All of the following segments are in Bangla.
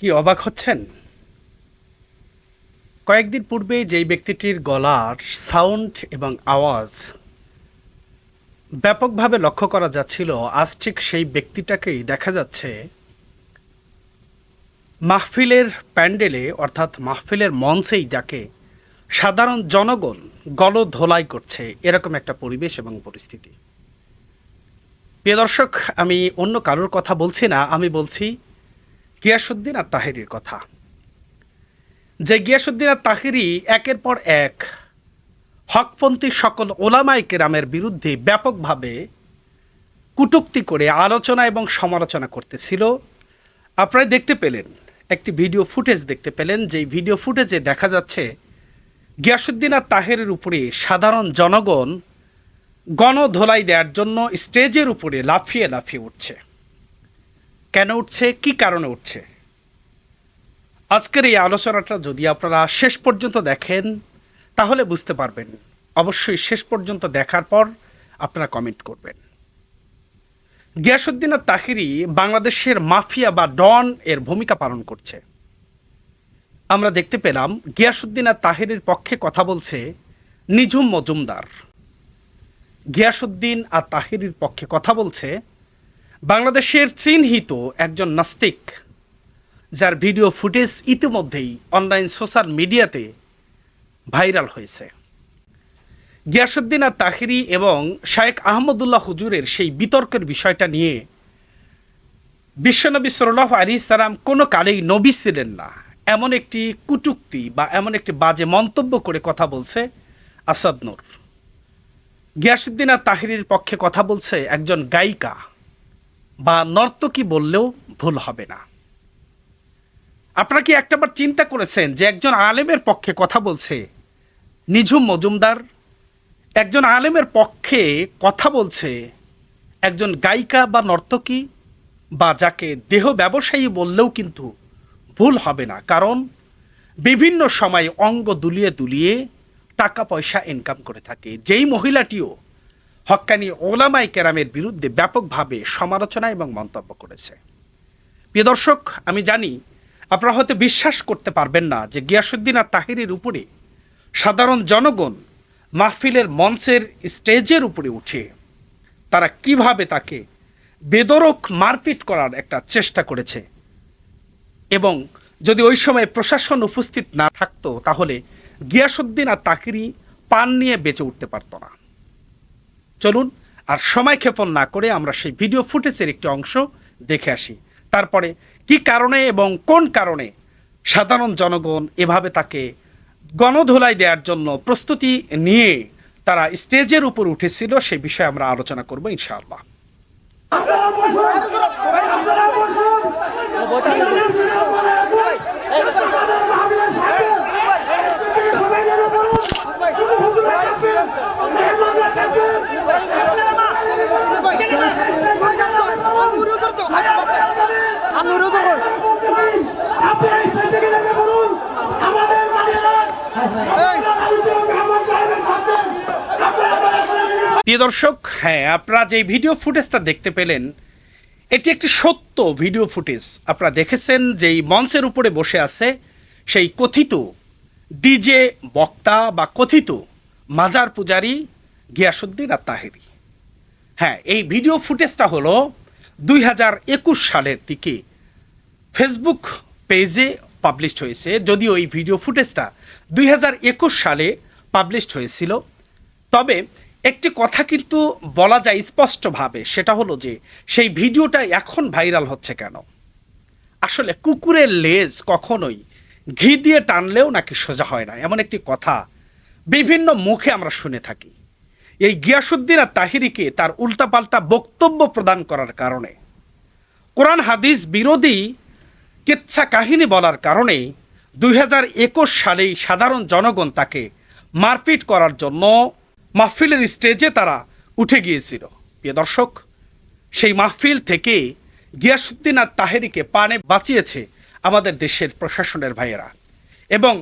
কি অবাক হচ্ছেন? কয়েকদিন পূর্বে যেই ব্যক্তিটির গলার সাউন্ড এবং আওয়াজ ব্যাপকভাবে লক্ষ্য করা যাচ্ছিল, আজ ঠিক সেই ব্যক্তিটাকেই দেখা যাচ্ছে মাহফিলের প্যান্ডেলে, অর্থাৎ মাহফিলের মঞ্চেই যাকে সাধারণ জনগণ গলধোলাই করছে, এরকম একটা পরিবেশ এবং পরিস্থিতি। প্রিয় দর্শক, আমি অন্য কারোর কথা বলছি না, আমি বলছি গিয়াসুদ্দিন আর তাহিরির কথা। যে গিয়াসুদ্দিন আর তাহিরি একের পর এক হকপন্থী সকল ওলামাই কেরামের বিরুদ্ধে ব্যাপকভাবে কুটুক্তি করে আলোচনা এবং সমালোচনা করতেছিল। আপনারা দেখতে পেলেন, একটি ভিডিও ফুটেজ দেখতে পেলেন, যেই ভিডিও ফুটেজে দেখা যাচ্ছে গিয়াসুদ্দিন আর তাহেরের উপরে সাধারণ জনগণ গণধোলাই দেওয়ার জন্য স্টেজের উপরে লাফিয়ে লাফিয়ে উঠছে। কেন উঠছে, কি কারণে উঠছে? আজকের এই আলোচনাটা যদি আপনারা শেষ পর্যন্ত দেখেন, তাহলে বুঝতে পারবেন। অবশ্যই শেষ পর্যন্ত দেখার পর আপনারা কমেন্ট করবেন। গিয়াসুদ্দিন তাহিরি বাংলাদেশের মাফিয়া বা ডন এর ভূমিকা পালন করছে। আমরা দেখতে পেলাম গিয়াসুদ্দিন আর তাহিরের পক্ষে কথা বলছে নিঝুম মজুমদার। গিয়াসুদ্দিন আর তাহিরির পক্ষে কথা বলছে বাংলাদেশের চিহ্নিত একজন নাস্তিক, যার ভিডিও ফুটেজ ইতিমধ্যেই অনলাইন সোশ্যাল মিডিয়াতে ভাইরাল হয়েছে। গিয়াসুদ্দিন আর তাহিরি এবং শায়েক আহমদুল্লাহ হুজুরের সেই বিতর্কের বিষয়টা নিয়ে বিশ্বনবী সাল্লাহ আলী সালাম কোনো কালেই নবী ছিলেন না। এমন একটি কুটুক্তি বা এমন একটি বাজে মন্তব্য করে কথা বলছে আসাদ নূর। গিয়াসুদ্দিন আর তাহিরির পক্ষে কথা বলছে একজন গায়িকা। বা নর্তকী বললেও ভুল হবে না। আপনারা কি একটাবার চিন্তা করেছেন যে একজন আলেমের পক্ষে কথা বলছে? নিঝুম মজুমদার একজন আলেমের পক্ষে কথা বলছে একজন গায়িকা বা নর্তকী বা যাকে দেহ ব্যবসায়ী বললেও কিন্তু ভুল হবে না, কারণ বিভিন্ন সময় অঙ্গ দুলিয়ে দুলিয়ে টাকা পয়সা ইনকাম করে থাকে। যেই মহিলাটিও হক্কানি ওলামাই কেরামের বিরুদ্ধে ব্যাপকভাবে সমালোচনা এবং মন্তব্য করেছে। প্রিয় দর্শক, আমি জানি আপনারা হয়তো বিশ্বাস করতে পারবেন না যে গিয়াসুদ্দিন আর তাহিরের উপরে সাধারণ জনগণ মাহফিলের মঞ্চের স্টেজের উপরে উঠে তারা কীভাবে তাকে বেদরক মারপিট করার একটা চেষ্টা করেছে এবং যদি ওই সময় প্রশাসন উপস্থিত না থাকতো তাহলে গিয়াসুদ্দিন আর তাকিরি পান নিয়ে বেঁচে উঠতে পারত না। চলুন আর সময় ক্ষেপণ না করে আমরা সেই ভিডিও ফুটেজের একটি অংশ দেখে আসি তারপরে কি কারণে এবং কোন কারণে সাধারণ জনগণ এভাবে তাকে গণধোলাই দেওয়ার জন্য প্রস্তুতি নিয়ে তারা স্টেজের উপর উঠেছিল সে বিষয়ে আমরা আলোচনা করব ইনশাআল্লাহ আপনারা বসুন আপনারা বসুন আপনারা স্টেজ থেকে নেমে পড়ুন আমাদের মালিকা আলোচক আমার সাহেবের সাথে আপনারা দয়া করে নিন। প্রিয় দর্শক হ্যাঁ আপনারা যে ভিডিও ফুটেজটা দেখতে পেলেন, এটি একটি সত্য ভিডিও ফুটেজ আপনারা দেখেছেন যেই মঞ্চের উপরে বসে আছে সেই কথিত, ডিজে বক্তা বা কথিত মাজার পূজারি গিয়াসুদ্দিন আর তাহেরি। হ্যাঁ এই ভিডিও ফুটেজটা হলো দুই হাজার একুশ সালের দিকে ফেসবুক পেজে পাবলিশড হয়েছে, যদিও এই ভিডিও ফুটেজটা দুই হাজার একুশ সালে পাবলিশড হয়েছিল। তবে একটি কথা কিন্তু বলা যায় স্পষ্টভাবে, সেটা হলো যে সেই ভিডিওটা এখন ভাইরাল হচ্ছে কেন? আসলে কুকুরের লেজ কখনোই ঘি দিয়ে টানলেও নাকি সোজা হয় না, এমন একটি কথা বিভিন্ন মুখে আমরা শুনে থাকি। এই গিয়াসুদ্দিন আর তাহিরিকে তার উল্টাপাল্টা বক্তব্য প্রদান করার কারণে। কোরআন হাদিস বিরোধী কেচ্ছা কাহিনী বলার কারণে দুই হাজার একুশ সালেই সাধারণ জনগণ তাকে মারপিট করার জন্য মাহফিলের স্টেজে তারা উঠে গিয়েছিল। প্রিয় দর্শক, সেই মাহফিল থেকে গিয়াসুদ্দিন আর তাহেরিকে পানে বাঁচিয়েছে আমাদের দেশের প্রশাসনের ভাইয়েরা এবং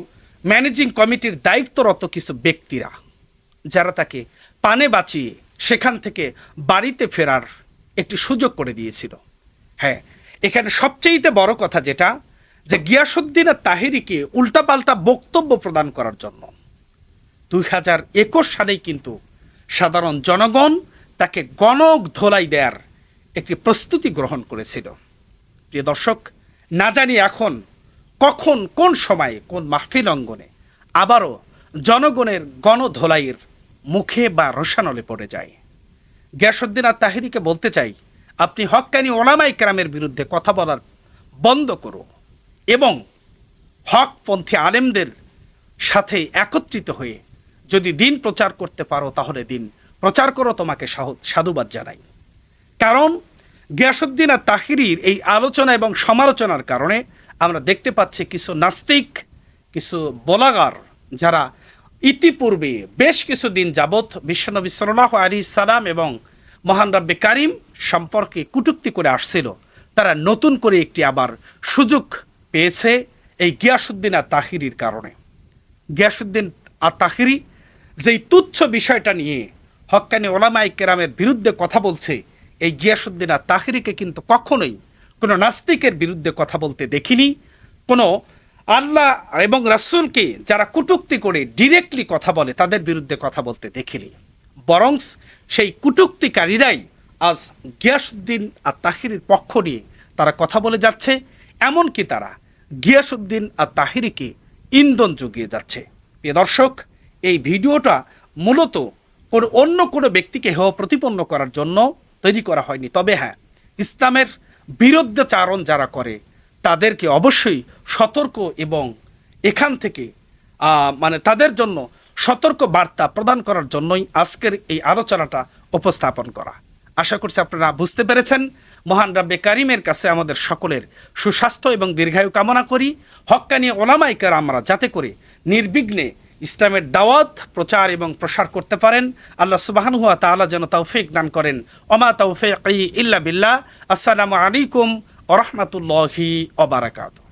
ম্যানেজিং কমিটির দায়িত্বরত কিছু ব্যক্তিরা, যারা তাকে পানে বাঁচিয়ে সেখান থেকে বাড়িতে ফেরার একটি সুযোগ করে দিয়েছিল। হ্যাঁ এখানে সবচেয়েতে বড় কথা যেটা, যে গিয়াসুদ্দিনের তাহিরিকে উল্টাপাল্টা বক্তব্য প্রদান করার জন্য। দুই হাজার একুশ সালেই কিন্তু সাধারণ জনগণ তাকে গণক ধোলাই দেয়ার একটি প্রস্তুতি গ্রহণ করেছিল। প্রিয় দর্শক, না জানি এখন কখন, কোন সময়ে, কোন মাহফিল অঙ্গনে আবারও জনগণের গণধোলাইয়ের মুখে বা রসানলে পড়ে যায়। গ্যাসুদ্দিন আর তাহিরিকে বলতে চাই, আপনি হক্কানি ওলামাই কেরামের বিরুদ্ধে কথা বলার বন্ধ করো এবং হকপন্থী আলেমদের সাথে একত্রিত হয়ে যদি দিন প্রচার করতে পারো তাহলে দিন প্রচার করো তোমাকে সাধুবাদ জানাই। কারণ গিয়াসুদ্দিন আর তাহিরির এই আলোচনা এবং সমালোচনার কারণে আমরা দেখতে পাচ্ছি কিছু নাস্তিক, কিছু বলাগার যারা ইতিপূর্বে বেশ কিছু দিন যাবৎ বিশ্বনবী সাল্লাহ আলী সালাম এবং মহান রব্বে কারিম সম্পর্কে কুটুক্তি করে আসছিল। তারা নতুন করে একটি আবার সুযোগ পেয়েছে এই গিয়াসুদ্দিন আর তাহিরির কারণে। গিয়াসুদ্দিন আর তাহিরি যেই তুচ্ছ বিষয়টা নিয়ে হক্কানি ওলামাই কেরামের বিরুদ্ধে কথা বলছে, এই গিয়াসুদ্দিন আর তাহিরিকে কিন্তু কখনোই কোনো নাস্তিকের বিরুদ্ধে কথা বলতে দেখিনি। কোনো আল্লাহ এবং রাসূলকে যারা কুটুক্তি করে ডিরেক্টলি কথা বলে, তাদের বিরুদ্ধে কথা বলতে দেখিনি। বরং সেই কুটুক্তিকারীরাই আজ গিয়াসুদ্দিন আর তাহিরির পক্ষ নিয়ে তারা কথা বলে যাচ্ছে, এমনকি তারা গিয়াসুদ্দিন আর তাহিরিকে ইন্ধন জুগিয়ে যাচ্ছে। প্রিয় দর্শক, এই ভিডিওটা মূলত কোনো অন্য কোনো ব্যক্তিকে হেয় প্রতিপন্ন করার জন্য তৈরি করা হয়নি। তবে হ্যাঁ ইসলামের বিরুদ্ধে চারণ যারা করে তাদেরকে অবশ্যই সতর্ক এবং এখান থেকে মানে তাদের জন্য সতর্ক বার্তা প্রদান করার জন্যই আজকের এই আলোচনাটা উপস্থাপন করা। আশা করছি আপনারা বুঝতে পেরেছেন। মহান রাব্বে কারিমের কাছে আমাদের সকলের সুস্বাস্থ্য এবং দীর্ঘায়ু কামনা করি। হক্কানি ওলামাইকার আমরা যাতে করে নির্বিঘ্নে ইসলামের দাওয়াত, প্রচার এবং প্রসার করতে পারেন। আল্লাহ সুবাহান হুয়া তাআলা যেন তৌফিক দান করেন। অমা তৌফিক ইল্লা বিল্লাহ। আসসালামু আলাইকুম ওরহমতুল্লাহি ওবারাকাতু